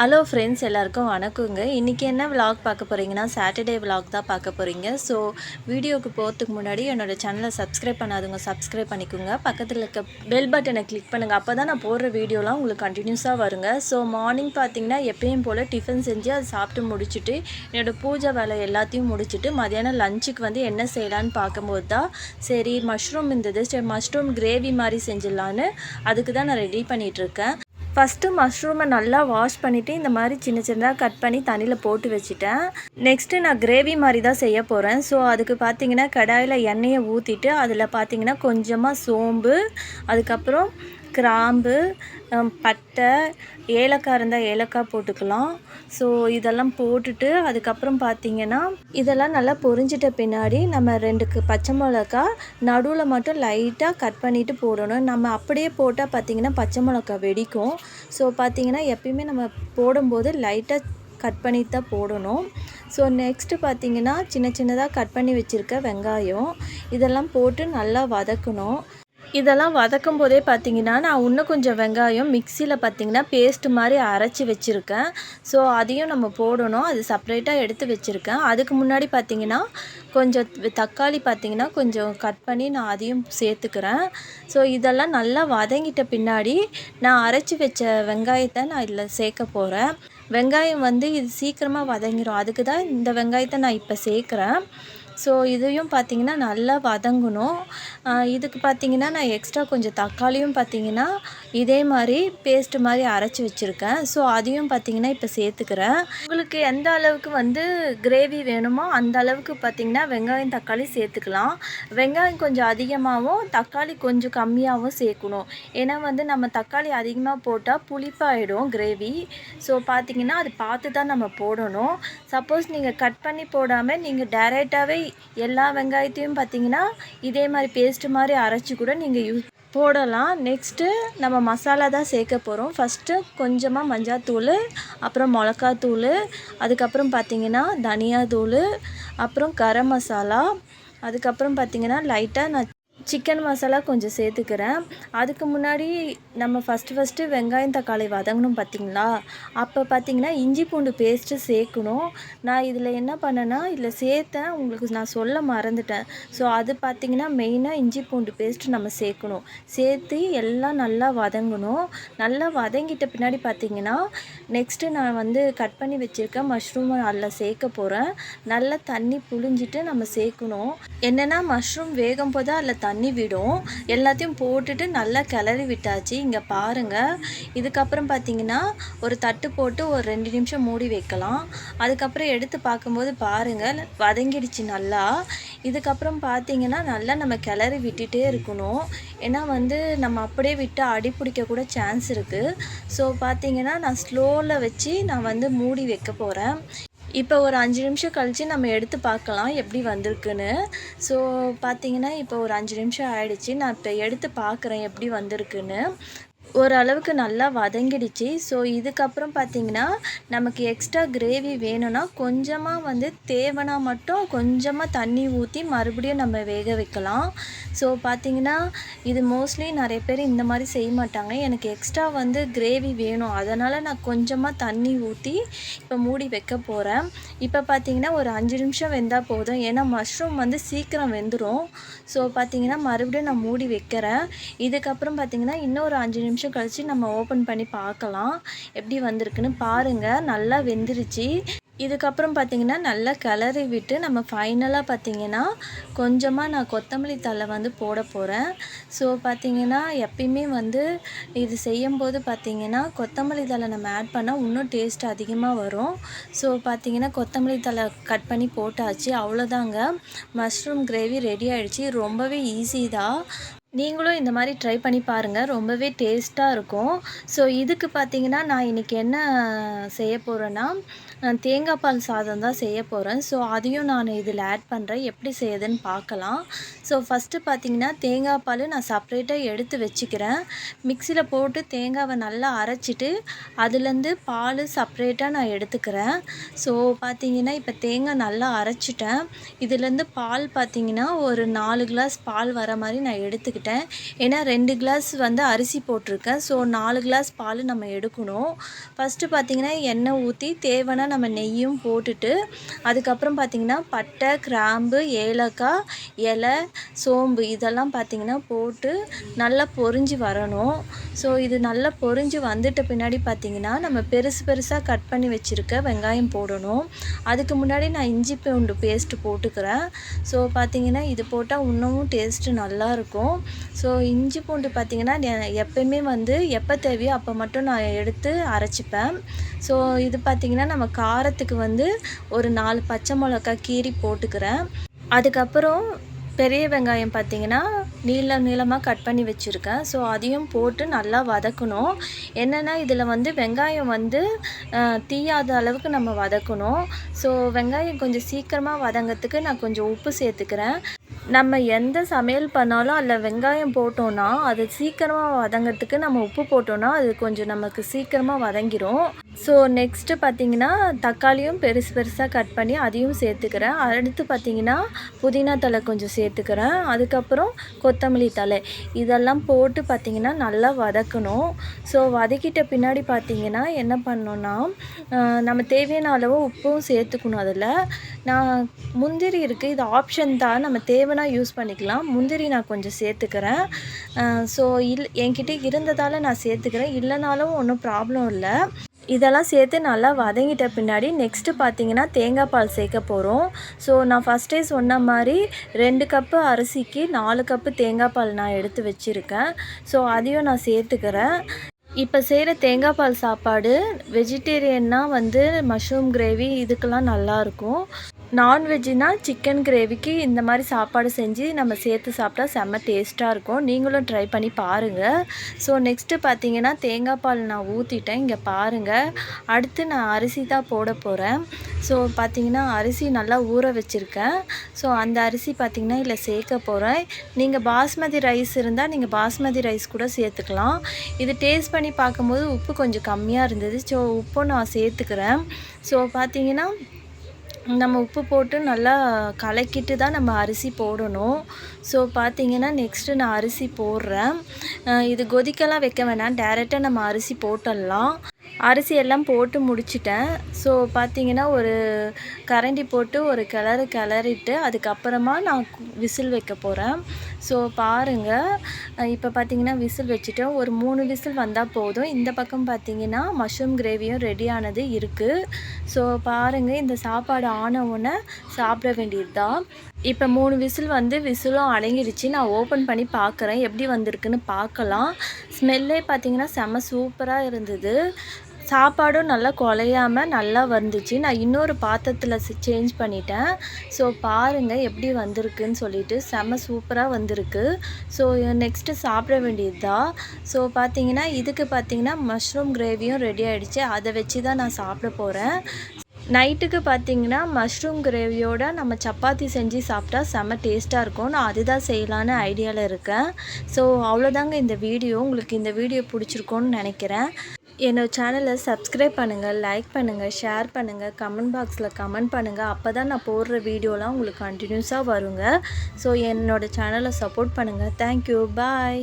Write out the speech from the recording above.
Hello friends எல்லாருக்கும் வணக்கங்க. இன்றைக்கி என்ன விலாக் பார்க்க போகிறீங்கன்னா சாட்டர்டே விலாக் தான் பார்க்க போகிறீங்க ஸோ வீடியோக்கு போகிறதுக்கு முன்னாடி என்னோடய சேனலை சப்ஸ்கிரைப் பண்ணாதவங்க சப்ஸ்கிரைப் பண்ணிக்கோங்க. பக்கத்தில் இருக்க பெல் பட்டனை கிளிக் பண்ணுங்கள் அப்போ தான் நான் போடுற வீடியோலாம் உங்களுக்கு கண்டினியூஸாக வருங்க. ஸோ மார்னிங் பார்த்தீங்கன்னா எப்பயும் போல் டிஃபன் செஞ்சு அதை சாப்பிட்டு முடிச்சுட்டு என்னோடய பூஜை வேலை எல்லாத்தையும் முடிச்சுட்டு மதியானம் லஞ்சுக்கு வந்து என்ன செய்யலான்னு பார்க்கும்போது தான் சரி மஷ்ரூம் இருந்தது. சரி மஷ்ரூம் கிரேவி மாதிரி செஞ்சிடலான்னு அதுக்கு தான் நான் ரெடி பண்ணிகிட்ருக்கேன் ஃபஸ்ட்டு மஷ்ரூமை நல்லா வாஷ் பண்ணிவிட்டு இந்த மாதிரி சின்ன சின்னதாக கட் பண்ணி தண்ணியில் போட்டு வச்சுட்டேன். நெக்ஸ்ட்டு நான் கிரேவி மாதிரி தான் செய்ய போகிறேன் ஸோ அதுக்கு பார்த்தீங்கன்னா கடாயில் எண்ணெயை ஊற்றிட்டு அதில் பார்த்தீங்கன்னா கொஞ்சமாக சோம்பு அதுக்கப்புறம் கிராம்பு பட்டை ஏலக்காய் இருந்தால் ஏலக்காய் போட்டுக்கலாம். ஸோ இதெல்லாம் போட்டுட்டு அதுக்கப்புறம் பார்த்தீங்கன்னா இதெல்லாம் நல்லா பொரிஞ்சிட்ட பின்னாடி நம்ம ரெண்டுக்கு பச்சை மிளகா நடுவில் மட்டும் லைட்டாக கட் பண்ணிவிட்டு போடணும். நம்ம அப்படியே போட்டால் பார்த்தீங்கன்னா பச்சை மிளகா வெடிக்கும். ஸோ பார்த்திங்கன்னா எப்பயுமே நம்ம போடும்போது லைட்டாக கட் பண்ணி தான் போடணும். ஸோ நெக்ஸ்ட்டு பார்த்தீங்கன்னா சின்ன சின்னதாக கட் பண்ணி வச்சுருக்க வெங்காயம். இதெல்லாம் போட்டு நல்லா வதக்கணும். இதெல்லாம் வதக்கும் போதே பார்த்தீங்கன்னா நான் இன்னும் கொஞ்சம் வெங்காயம் மிக்சியில் பார்த்தீங்கன்னா பேஸ்ட் மாதிரி அரைச்சி வச்சுருக்கேன். ஸோ அதையும் நம்ம போடணும். அது செப்பரேட்டாக எடுத்து வச்சுருக்கேன். அதுக்கு முன்னாடி பார்த்தீங்கன்னா கொஞ்சம் தக்காளி பார்த்தீங்கன்னா கொஞ்சம் கட் பண்ணி நான் அதையும் சேர்த்துக்கிறேன். ஸோ இதெல்லாம் நல்லா வதங்கிட்ட பின்னாடி நான் அரைச்சி வச்ச வெங்காயத்தை நான் இதில் சேர்க்க போகிறேன் வெங்காயம் வந்து இது சீக்கிரமாக வதங்கிடும் அதுக்கு தான் இந்த வெங்காயத்தை நான் இப்போ சேர்க்குறேன். ஸோ இதையும் பார்த்தீங்கன்னா நல்லா வதங்கணும். இதுக்கு பார்த்தீங்கன்னா நான் எக்ஸ்ட்ரா கொஞ்சம் தக்காளியும் பார்த்தீங்கன்னா இதே மாதிரி பேஸ்ட் மாதிரி அரைச்சி வச்சுருக்கேன். ஸோ அதையும் பார்த்தீங்கன்னா இப்போ சேர்த்துக்கிறேன். உங்களுக்கு எந்த அளவுக்கு வந்து கிரேவி வேணுமோ அந்த அளவுக்கு பார்த்தீங்கன்னா வெங்காயம் தக்காளி சேர்த்துக்கலாம். வெங்காயம் கொஞ்சம் அதிகமாகவும் தக்காளி கொஞ்சம் கம்மியாகவும் சேர்க்கணும். ஏன்னா வந்து நம்ம தக்காளி அதிகமாக போட்டால் புளிப்பாயிடும் கிரேவி ஸோ பார்த்தீங்கன்னா அது பார்த்து தான் நம்ம போடணும். சப்போஸ் நீங்கள் கட் பண்ணி போடாமல் நீங்கள் டைரெக்டாகவே எல்லா வெங்காயத்தையும் பார்த்தீங்கன்னா இதே மாதிரி பேஸ்ட்டு மாதிரி அரைச்சி கூட நீங்கள் யூஸ் போடலாம். நெக்ஸ்ட்டு நம்ம மசாலா தான் சேர்க்க போகிறோம் ஃபஸ்ட்டு கொஞ்சமாக மஞ்சாத்தூள் அப்புறம் மிளகாத்தூள் அதுக்கப்புறம் பார்த்தீங்கன்னா தனியாத்தூள் அப்புறம் கரம் மசாலா அதுக்கப்புறம் பார்த்தீங்கன்னா லைட்டாக நான் சிக்கன் மசாலா கொஞ்சம் சேர்த்துக்கிறேன். அதுக்கு முன்னாடி நம்ம ஃபஸ்ட்டு ஃபஸ்ட்டு வெங்காயம் தக்காளி வதங்கணும் பார்த்தீங்களா? அப்போ பார்த்தீங்கன்னா இஞ்சி பூண்டு பேஸ்ட்டு சேர்க்கணும். நான் இதில் என்ன பண்ணேன்னா இதில் சேர்த்தேன். உங்களுக்கு நான் சொல்ல மறந்துட்டேன். ஸோ அது பார்த்தீங்கன்னா மெயினாக இஞ்சி பூண்டு பேஸ்ட்டு நம்ம சேர்க்கணும். சேர்த்து எல்லாம் நல்லா வதங்கணும். நல்லா வதங்கிட்ட பின்னாடி பார்த்தீங்கன்னா நெக்ஸ்ட்டு நான் வந்து கட் பண்ணி வச்சுருக்க மஷ்ரூமை அதில் சேர்க்க போகிறேன் நல்லா தண்ணி புழிஞ்சிட்டு நம்ம சேர்க்கணும். என்னென்னா மஷ்ரூம் வேகும் போது அதில் தண்ணி விடும். எல்லாத்தையும் போட்டுட்டு நல்லா கிளறி விட்டாச்சு. இங்கே பாருங்கள் இதுக்கப்புறம் பார்த்தீங்கன்னா ஒரு தட்டு போட்டு ஒரு ரெண்டு நிமிஷம் மூடி வைக்கலாம். அதுக்கப்புறம் எடுத்து பார்க்கும்போது பாருங்கள் வதங்கிடுச்சு நல்லா. இதுக்கப்புறம் பார்த்தீங்கன்னா நல்லா நம்ம கிளறி விட்டுட்டே இருக்கணும். ஏன்னா வந்து நம்ம அப்படியே விட்டு அடி பிடிக்க கூட சான்ஸ் இருக்குது ஸோ பார்த்தீங்கன்னா நான் ஸ்லோவில் வச்சு நான் வந்து மூடி வைக்க போகிறேன் இப்போ ஒரு அஞ்சு நிமிஷம் கழித்து நம்ம எடுத்து பார்க்கலாம் எப்படி வந்திருக்குன்னு. ஸோ பார்த்தீங்கன்னா இப்போ ஒரு அஞ்சு நிமிஷம் ஆயிடுச்சு. நான் இப்போ எடுத்து பார்க்குறேன் எப்படி வந்திருக்குன்னு. ஓரளவுக்கு நல்லா வதங்கிடுச்சு. ஸோ இதுக்கப்புறம் பார்த்திங்கன்னா நமக்கு எக்ஸ்ட்ரா கிரேவி வேணும்னா கொஞ்சமாக வந்து தேவைன்னா மட்டும் கொஞ்சமாக தண்ணி ஊற்றி மறுபடியும் நம்ம வேக வைக்கலாம். ஸோ பார்த்திங்கன்னா இது மோஸ்ட்லி நிறைய பேர் இந்த மாதிரி செய்ய மாட்டாங்க. எனக்கு எக்ஸ்ட்ரா வந்து கிரேவி வேணும். அதனால் நான் கொஞ்சமாக தண்ணி ஊற்றி இப்போ மூடி வைக்க போகிறேன் இப்போ பார்த்திங்கன்னா ஒரு அஞ்சு நிமிஷம் வெந்தால் போதும். ஏன்னா மஷ்ரூம் வந்து சீக்கிரம் வெந்துடும் ஸோ பார்த்திங்கன்னா மறுபடியும் நான் மூடி வைக்கிறேன். இதுக்கப்புறம் பார்த்தீங்கன்னா இன்னொரு அஞ்சு நிமிஷம் கழித்து நம்ம ஓப்பன் பண்ணி பார்க்கலாம். எப்படி வந்திருக்குன்னு பாருங்கள் நல்லா வெந்துருச்சு. இதுக்கப்புறம் பார்த்திங்கன்னா நல்லா கிளறி விட்டு நம்ம ஃபைனலாக பார்த்தீங்கன்னா கொஞ்சமாக நான் கொத்தமல்லி தழை வந்து போட போகிறேன் ஸோ பார்த்திங்கன்னா எப்பயுமே வந்து இது செய்யும்போது பார்த்திங்கன்னா கொத்தமல்லி தழை நம்ம ஆட் பண்ணால் இன்னும் டேஸ்ட் அதிகமாக வரும். ஸோ பார்த்திங்கன்னா கொத்தமல்லி தழை கட் பண்ணி போட்டாச்சு. அவ்வளோதாங்க மஷ்ரூம் கிரேவி ரெடி ஆகிடுச்சி ரொம்பவே ஈஸி தான். நீங்களும் இந்த மாதிரி ட்ரை பண்ணி பாருங்கள் ரொம்பவே டேஸ்ட்டாக இருக்கும். ஸோ இதுக்கு பார்த்தீங்கன்னா நான் இன்றைக்கி என்ன செய்ய போகிறேன்னா நான் தேங்காய் பால் சாதம் தான் செய்ய போகிறேன் ஸோ அதையும் நான் இதில் ஆட் பண்ணுறேன் எப்படி செய்யுதுன்னு பார்க்கலாம். ஸோ ஃபஸ்ட்டு பார்த்திங்கன்னா தேங்காய் பால் நான் செப்பரேட்டாக எடுத்து வச்சுக்கிறேன். மிக்சியில் போட்டு தேங்காவை நல்லா அரைச்சிட்டு அதுலேருந்து பால் செப்பரேட்டாக நான் எடுத்துக்கிறேன். ஸோ பார்த்தீங்கன்னா இப்போ தேங்காய் நல்லா அரைச்சிட்டேன். இதுலேருந்து பால் பார்த்தீங்கன்னா ஒரு நாலு கிளாஸ் பால் வர மாதிரி நான் எடுத்துக்கிட்டேன். ஏன்னா ரெண்டு கிளாஸ் வந்து அரிசி போட்டிருக்கேன். ஸோ நாலு கிளாஸ் பால் நம்ம எடுக்கணும். ஃபஸ்ட்டு பார்த்திங்கன்னா எண்ணெய் ஊற்றி தேவைன்னா நம்ம நெய்யும் போட்டுட்டு அதுக்கப்புறம் பார்த்திங்கன்னா பட்டை கிராம்பு ஏலக்காய் இலை சோம்பு இதெல்லாம் பார்த்திங்கன்னா போட்டு நல்லா பொரிஞ்சு வரணும். ஸோ இது நல்லா பொரிஞ்சு வந்துட்ட பின்னாடி பார்த்திங்கன்னா நம்ம பெருசு பெருசாக கட் பண்ணி வச்சுருக்க வெங்காயம் போடணும். அதுக்கு முன்னாடி நான் இஞ்சி பூண்டு பேஸ்ட்டு போட்டுக்கிறேன். ஸோ பார்த்திங்கன்னா இது போட்டால் இன்னமும் டேஸ்ட்டு நல்லாயிருக்கும் ஸோ இஞ்சி பூண்டு பார்த்திங்கன்னா எப்பயுமே வந்து எப்போ தேவையோ அப்போ மட்டும் நான் எடுத்து அரைச்சிப்பேன். ஸோ இது பார்த்திங்கன்னா நம்ம காரத்துக்கு வந்து ஒரு நாலு பச்சை மிளகா கீரி போட்டுக்கிறேன். அதுக்கப்புறம் பெரிய வெங்காயம் பார்த்தீங்கன்னா நீளம் நீளமாக கட் பண்ணி வச்சுருக்கேன். ஸோ அதையும் போட்டு நல்லா வதக்கணும். என்னென்னா இதில் வந்து வெங்காயம் வந்து தீயாத அளவுக்கு நம்ம வதக்கணும். ஸோ வெங்காயம் கொஞ்சம் சீக்கிரமாக வதங்கிறதுக்கு நான் கொஞ்சம் உப்பு சேர்த்துக்கிறேன். நம்ம எந்த சமையல் பண்ணாலும் அதில் வெங்காயம் போட்டோன்னா அது சீக்கிரமாக வதங்கிறதுக்கு நம்ம உப்பு போட்டோன்னா அது கொஞ்சம் நமக்கு சீக்கிரமாக வதங்கிடும் ஸோ நெக்ஸ்ட்டு பார்த்தீங்கன்னா தக்காளியும் பெருசு பெருசாக கட் பண்ணி அதையும் சேர்த்துக்கிறேன். அடுத்து பார்த்தீங்கன்னா புதினா தழை கொஞ்சம் சேர்த்துக்கிறேன். அதுக்கப்புறம் கொத்தமல்லி தழை. இதெல்லாம் போட்டு பார்த்தீங்கன்னா நல்லா வதக்கணும். ஸோ வதக்கிட்ட பின்னாடி பார்த்திங்கன்னா என்ன பண்ணோன்னா நம்ம தேவையான அளவு உப்பும் சேர்த்துக்கணும் அதில். நான் முந்திரி இருக்குது இது ஆப்ஷன் தான். நம்ம தேவைன்னா யூஸ் பண்ணிக்கலாம். முந்திரி நான் கொஞ்சம் சேர்த்துக்கிறேன். ஸோ இல் என்கிட்ட இருந்ததால் நான் சேர்த்துக்கிறேன். இல்லைனாலும் ஒன்றும் ப்ராப்ளம் இல்லை. இதெல்லாம் சேர்த்து நல்லா வதங்கிட்ட பின்னாடி நெக்ஸ்ட்டு பார்த்தீங்கன்னா தேங்காய் பால் சேர்க்க போகிறோம் ஸோ நான் ஃபஸ்ட்டே சொன்ன மாதிரி ரெண்டு கப்பு அரிசிக்கு நாலு கப்பு தேங்காய் பால் நான் எடுத்து வச்சுருக்கேன். ஸோ அதையும் நான் சேர்த்துக்கிறேன். இப்போ செய்கிற தேங்காய் பால் சாப்பாடு வெஜிடேரியன்னா வந்து மஷ்ரூம் கிரேவி இதுக்கெல்லாம் நல்லாயிருக்கும் நான்வெஜ்ஜுனா சிக்கன் கிரேவிக்கு இந்த மாதிரி சாப்பாடு செஞ்சு நம்ம சேர்த்து சாப்பிட்டா செம்ம டேஸ்ட்டாக இருக்கும். நீங்களும் ட்ரை பண்ணி பாருங்கள் ஸோ நெக்ஸ்ட்டு பார்த்தீங்கன்னா தேங்காய் பால் நான் ஊற்றிட்டேன் இங்கே பாருங்கள் அடுத்து நான் அரிசி தான் போட போகிறேன் ஸோ பார்த்தீங்கன்னா அரிசி நல்லா ஊற வச்சுருக்கேன். ஸோ அந்த அரிசி பார்த்தீங்கன்னா இதில் சேர்க்க போகிறேன் நீங்கள் பாஸ்மதி ரைஸ் இருந்தால் நீங்கள் பாஸ்மதி ரைஸ் கூட சேர்த்துக்கலாம். இது டேஸ்ட் பண்ணி பார்க்கும்போது உப்பு கொஞ்சம் கம்மியாக இருந்தது. ஸோ உப்பும் நான் சேர்த்துக்கிறேன். ஸோ பார்த்தீங்கன்னா நம்ம உப்பு போட்டு நல்லா கலக்கிட்டு தான் நம்ம அரிசி போடணும். ஸோ பார்த்தீங்கன்னா நெக்ஸ்ட்டு நான் அரிசி போடுறேன். இது கொதிக்கலாம் வைக்க வேணாம். டேரெக்டாக நம்ம அரிசி போட்டுடலாம். அரிசி எல்லாம் போட்டு முடிச்சிட்டேன். ஸோ பார்த்தீங்கன்னா ஒரு கரண்டி போட்டு ஒரு கிளறு கிளறிட்டு அதுக்கப்புறமா நான் விசில் வைக்க போகிறேன் ஸோ பாருங்கள் இப்போ பார்த்தீங்கன்னா விசில் வச்சுட்டேன். ஒரு மூணு விசில் வந்தால் போதும். இந்த பக்கம் பார்த்தீங்கன்னா மஷ்ரூம் கிரேவியும் ரெடி ஆனது இருக்குது ஸோ பாருங்கள் இந்த சாப்பாடு ஆன உடனே சாப்பிட வேண்டியது தான் இப்போ மூணு விசில் வந்து விசிலும் அடங்கிடுச்சு நான் ஓப்பன் பண்ணி பார்க்குறேன் எப்படி வந்திருக்குன்னு பார்க்கலாம் ஸ்மெல்லே பார்த்தீங்கன்னா செம்ம சூப்பராக இருந்தது. சாப்பாடும் நல்லா குலையாமல் நல்லா வந்துச்சு. நான் இன்னொரு பாத்திரத்தில் சேஞ்ச் பண்ணிட்டேன். ஸோ பாருங்கள் எப்படி வந்திருக்குன்னு சொல்லிட்டு செம சூப்பராக வந்திருக்கு. ஸோ நெக்ஸ்ட்டு சாப்பிட வேண்டியது தான் ஸோ பார்த்தீங்கன்னா இதுக்கு பார்த்தீங்கன்னா மஷ்ரூம் கிரேவியும் ரெடி ஆகிடுச்சு அதை வச்சு தான் நான் சாப்பிட போகிறேன் நைட்டுக்கு பார்த்தீங்கன்னா மஷ்ரூம் கிரேவியோட நம்ம சப்பாத்தி செஞ்சு சாப்பிட்டா செம்ம டேஸ்ட்டாக இருக்கும். நான் அதுதான் செய்யலான்னு ஐடியாவில் இருக்கேன். ஸோ அவ்வளோதாங்க இந்த வீடியோ. உங்களுக்கு இந்த வீடியோ பிடிச்சிருக்கோன்னு நினைக்கிறேன். என்னோட சேனலை சப்ஸ்கிரைப் பண்ணுங்கள் லைக் பண்ணுங்கள் ஷேர் பண்ணுங்கள் கமெண்ட் பாக்ஸில் கமெண்ட் பண்ணுங்கள் அப்போ தான் நான் போடுற வீடியோலாம் உங்களுக்கு கண்டினியூஸாக வருங்க. ஸோ என்னோட சேனலை சப்போர்ட் பண்ணுங்கள் தேங்க்யூ பாய்